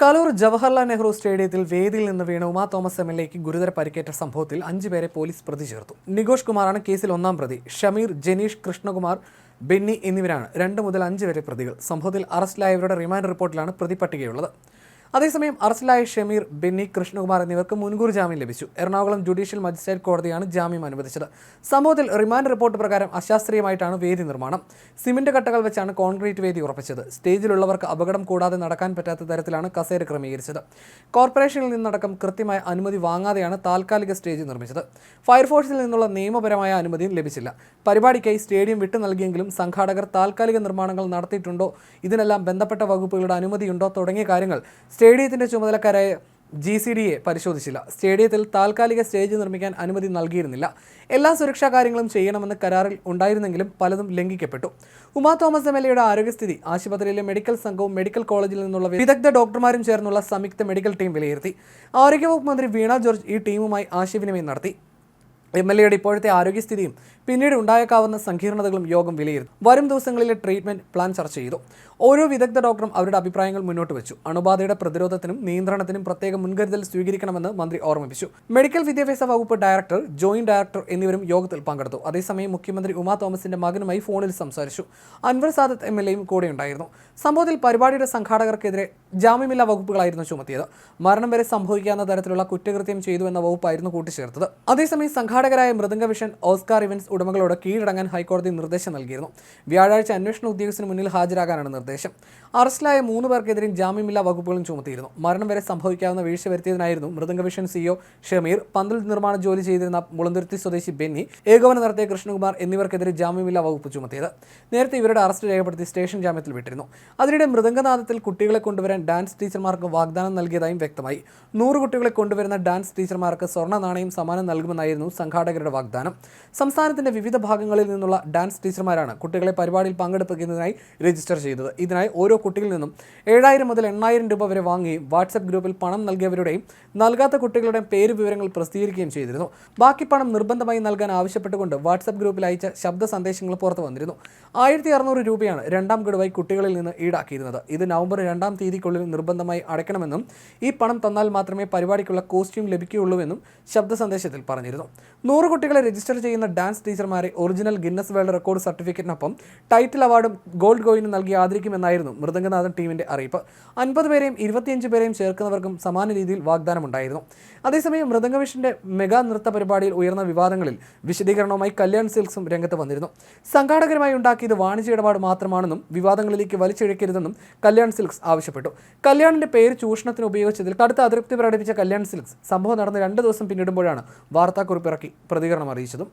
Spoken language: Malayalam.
കലൂർ ജവഹർലാൽ നെഹ്റു സ്റ്റേഡിയത്തിൽ വേദിയിൽ നിന്ന് വീണ ഉമാ തോമസ് എം എൽ എക്ക് ഗുരുതര പരിക്കേറ്റ സംഭവത്തിൽ അഞ്ചുപേരെ പോലീസ് പ്രതി ചേർത്തു. നികോഷ് കുമാറാണ് കേസിൽ ഒന്നാം പ്രതി. ഷമീർ ജനീഷ് കൃഷ്ണകുമാർ ബെന്നി എന്നിവരാണ് രണ്ട് മുതൽ അഞ്ച് വരെ പ്രതികൾ. സംഭവത്തിൽ അറസ്റ്റിലായവരുടെ റിമാൻഡ് റിപ്പോർട്ടിലാണ് പ്രതി പട്ടികയുള്ളത് അതേസമയം അറസ്റ്റിലായ ഷമീർ ബെന്നി കൃഷ്ണകുമാർ എന്നിവർക്ക് മുൻകൂർ ജാമ്യം ലഭിച്ചു. എറണാകുളം ജുഡീഷ്യൽ മജിസ്ട്രേറ്റ് കോടതിയാണ് ജാമ്യം അനുവദിച്ചത്. സംഭവത്തിൽ റിമാൻഡ് റിപ്പോർട്ട് പ്രകാരം അശാസ്ത്രീയമായിട്ടാണ് വേദി നിർമ്മാണം. സിമന്റ് കട്ടകൾ വെച്ചാണ് കോൺക്രീറ്റ് വേദി ഉറപ്പിച്ചത്. സ്റ്റേജിലുള്ളവർക്ക് അപകടം കൂടാതെ നടക്കാൻ പറ്റാത്ത തരത്തിലാണ് കസേര ക്രമീകരിച്ചത്. കോർപ്പറേഷനിൽ നിന്നടക്കം കൃത്യമായ അനുമതി വാങ്ങാതെയാണ് താൽക്കാലിക സ്റ്റേജ് നിർമ്മിച്ചത്. ഫയർഫോഴ്സിൽ നിന്നുള്ള നിയമപരമായ അനുമതിയും ലഭിച്ചില്ല. പരിപാടിക്കായി സ്റ്റേഡിയം വിട്ടു നൽകിയെങ്കിലും സംഘാടകർ താൽക്കാലിക നിർമ്മാണങ്ങൾ നടത്തിയിട്ടുണ്ടോ? ഇതിനെല്ലാം ബന്ധപ്പെട്ട വകുപ്പുകളുടെ അനുമതിയുണ്ടോ? തുടങ്ങിയ കാര്യങ്ങൾ സ്റ്റേഡിയത്തിന്റെ ചുമതലക്കാരായ ജി സി ഡി എ പരിശോധിച്ചില്ല. സ്റ്റേഡിയത്തിൽ താൽക്കാലിക സ്റ്റേജ് നിർമ്മിക്കാൻ അനുമതി നൽകിയിരുന്നില്ല. എല്ലാ സുരക്ഷാ കാര്യങ്ങളും ചെയ്യണമെന്ന് കരാറിൽ ഉണ്ടായിരുന്നെങ്കിലും പലതും ലംഘിക്കപ്പെട്ടു. ഉമാ തോമസ് എം എൽ എയുടെ ആരോഗ്യസ്ഥിതി ആശുപത്രിയിലെ മെഡിക്കൽ സംഘവും മെഡിക്കൽ കോളേജിൽ നിന്നുള്ള വിദഗ്ധ ഡോക്ടർമാരും ചേർന്നുള്ള സംയുക്ത മെഡിക്കൽ ടീം വിലയിരുത്തി. ആരോഗ്യവകുപ്പ് മന്ത്രി വീണ ജോർജ് ഈ ടീമുമായി ആശയവിനിമയം നടത്തി. എം എൽ എയുടെ ഇപ്പോഴത്തെ ആരോഗ്യസ്ഥിതിയും പിന്നീട് ഉണ്ടായേക്കാവുന്ന സങ്കീർണതകളും യോഗം വിലയിരുത്തി. വരും ദിവസങ്ങളിലെ ട്രീറ്റ്മെന്റ് പ്ലാൻ ചർച്ച ചെയ്തു. ഓരോ വിദഗ്ധ ഡോക്ടറും അവരുടെ അഭിപ്രായങ്ങൾ മുന്നോട്ട് വെച്ചു. അണുബാധയുടെ പ്രതിരോധത്തിനും നിയന്ത്രണത്തിനും പ്രത്യേക മുൻകരുതൽ സ്വീകരിക്കണമെന്ന് മന്ത്രി ഓർമ്മിപ്പിച്ചു. മെഡിക്കൽ വിദ്യാഭ്യാസ വകുപ്പ് ഡയറക്ടർ ജോയിന്റ് ഡയറക്ടർ എന്നിവരും യോഗത്തിൽ പങ്കെടുത്തു. അതേസമയം മുഖ്യമന്ത്രി ഉമാ തോമസിന്റെ മകനുമായി ഫോണിൽ സംസാരിച്ചു. അൻവർ സാദത്ത് എം എൽ എയും കൂടെയുണ്ടായിരുന്നു സംഭവത്തിൽ പരിപാടിയുടെ സംഘാടകർക്കെതിരെ ജാമ്യമില്ലാ വകുപ്പുകളായിരുന്നു ചുമത്തിയത്. മരണം വരെ സംഭവിക്കാവുന്ന തരത്തിലുള്ള കുറ്റകൃത്യം ചെയ്തു എന്ന വകുപ്പായിരുന്നു കൂട്ടിച്ചേർത്തത്. അതേസമയം സംഘാടകരായ മൃദംഗ വിഷൻ ഓസ്കാർ ഇവന്റ്സ് ഉടമകളോട് കീഴടങ്ങാൻ ഹൈക്കോടതി നിർദ്ദേശം നൽകിയിരുന്നു. വ്യാഴാഴ്ച അന്വേഷണ ഉദ്യോഗസ്ഥന് മുന്നിൽ ഹാജരാകാനാണ് നിർദ്ദേശം. അറസ്റ്റിലായ മൂന്ന് പേർക്കെതിരെയും ജാമ്യമില്ലാ വകുപ്പുകളും ചുമത്തിയിരുന്നു. മരണം വരെ സംഭവിക്കാവുന്ന വീഴ്ച വരുത്തിയതിനായിരുന്നു മൃദംഗ വിഷൻ സിഇഒ ഷമീർ പന്തൽ നിർമ്മാണ ജോലി ചെയ്തിരുന്ന മുളന്തുരുത്തി സ്വദേശി ബെന്നി ഏകോപനം നടത്തിയ കൃഷ്ണകുമാർ എന്നിവർക്കെതിരെ ജാമ്യമില്ലാ വകുപ്പ് ചുമത്തിയത്. നേരത്തെ ഇവരുടെ അറസ്റ്റ് രേഖപ്പെടുത്തി സ്റ്റേഷൻ ജാമ്യത്തിൽ വിട്ടിരുന്നു. അതിനിടെ മൃദംഗനാഥത്തിൽ കുട്ടികളെ കൊണ്ടുവരാൻ ഡാൻസ് ടീച്ചർമാർക്ക് വാഗ്ദാനം നൽകിയതായും വ്യക്തമായി. നൂറ് കുട്ടികളെ കൊണ്ടുവരുന്ന ഡാൻസ് ടീച്ചർമാർക്ക് സ്വർണ നാണയം സമ്മാനം നൽകുമെന്നായിരുന്നു സംഘാടകരുടെ വാഗ്ദാനം. സംസ്ഥാനത്തിന്റെ വിവിധ ഭാഗങ്ങളിൽ നിന്നുള്ള ഡാൻസ് ടീച്ചർമാരാണ് കുട്ടികളെ പരിപാടിയിൽ പങ്കെടുപ്പിക്കുന്നതിനായി രജിസ്റ്റർ ചെയ്തത്. ഇതിനായി ഓരോ കുട്ടിയിൽ നിന്നും ഏഴായിരം മുതൽ എണ്ണായിരം രൂപ വരെ വാങ്ങുകയും വാട്സപ്പ് ഗ്രൂപ്പിൽ പണം നൽകിയവരുടെയും നൽകാത്ത കുട്ടികളുടെയും പേര് വിവരങ്ങൾ പ്രസിദ്ധീകരിക്കുകയും ചെയ്തിരുന്നു. ബാക്കി പണം നിർബന്ധമായി നൽകാൻ ആവശ്യപ്പെട്ടുകൊണ്ട് വാട്സപ്പ് ഗ്രൂപ്പിൽ അയച്ച ശബ്ദ സന്ദേശങ്ങൾ പുറത്തു വന്നിരുന്നു. ആയിരത്തി അറുന്നൂറ് രൂപയാണ് രണ്ടാം ഗഡുവായി കുട്ടികളിൽ നിന്ന് ഈടാക്കിയിരുന്നത്. ഇത് നവംബർ രണ്ടാം തീയതിക്കുള്ളിൽ നിർബന്ധമായി അടയ്ക്കണമെന്നും ഈ പണം തന്നാൽ മാത്രമേ പരിപാടിക്കുള്ള കോസ്റ്റ്യൂം ലഭിക്കുകയുള്ളൂവെന്നും ശബ്ദ സന്ദേശത്തിൽ പറഞ്ഞിരുന്നു. നൂറ് കുട്ടികളെ രജിസ്റ്റർ ചെയ്യുന്ന ഡാൻസ് ടീച്ചർമാരെ ഒറിജിനൽ ഗിന്നസ് വേൾഡ് റെക്കോർഡ് സർട്ടിഫിക്കറ്റിനൊപ്പം ടൈറ്റിൽ അവാർഡും ഗോൾഡ് കോയിനും നൽകി ആദരിക്കുമെന്നായിരുന്നു മൃദംഗനാഥൻ ടീമിന്റെ അറിയിപ്പ്. അൻപത് പേരെയും ഇരുപത്തിയഞ്ച് പേരെയും ചേർക്കുന്നവർക്കും സമാന രീതിയിൽ വാഗ്ദാനം ഉണ്ടായിരുന്നു അതേസമയം മൃദംഗവിഷന്റെ മെഗാ നൃത്ത പരിപാടിയിൽ ഉയർന്ന വിവാദങ്ങളിൽ വിശദീകരണവുമായി കല്യാൺ സിൽക്സും രംഗത്ത് വന്നിരുന്നു. സംഘാടകരുമായി ഉണ്ടാക്കിയത് വാണിജ്യ ഇടപാട് മാത്രമാണെന്നും വിവാദങ്ങളിലേക്ക് വലിച്ചിഴക്കരുതെന്നും കല്യാൺ സിൽക്സ് ആവശ്യപ്പെട്ടു. കല്യാണിന്റെ പേര് ചൂഷണത്തിന് ഉപയോഗിച്ചതിൽ കടുത്ത അതൃപ്തി പ്രകടിപ്പിച്ച കല്യാൺ സിൽക്സ് സംഭവം നടന്ന് രണ്ട് ദിവസം പിന്നിടുമ്പോഴാണ് വാർത്താക്കുറിപ്പ് ഇറക്കി പ്രതികരണം അറിയിച്ചതും